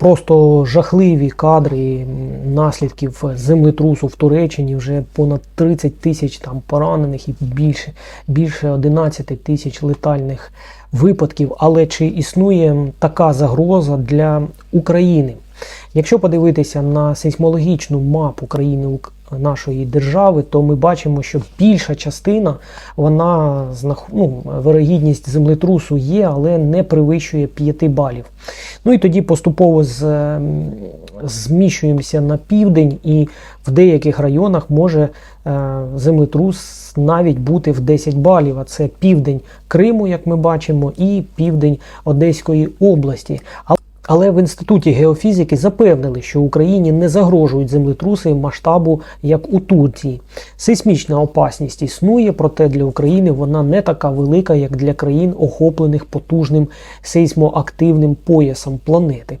Просто жахливі кадри наслідків землетрусу в Туреччині. Вже понад 30 тисяч там поранених і більше, більше 11 тисяч летальних випадків. Але чи існує така загроза для України? Якщо подивитися на сейсмологічну мапу країни нашої держави, то ми бачимо, що більша частина вона ну, вирогідність землетрусу є, але не перевищує 5 балів. Ну і тоді поступово з, ем, зміщуємося на південь, і в деяких районах може е, землетрус навіть бути в 10 балів. А це південь Криму, як ми бачимо, і південь Одеської області. Але в інституті геофізики запевнили, що Україні не загрожують землетруси масштабу, як у Турції. Сейсмічна опасність існує, проте для України вона не така велика, як для країн, охоплених потужним сейсмоактивним поясом планети.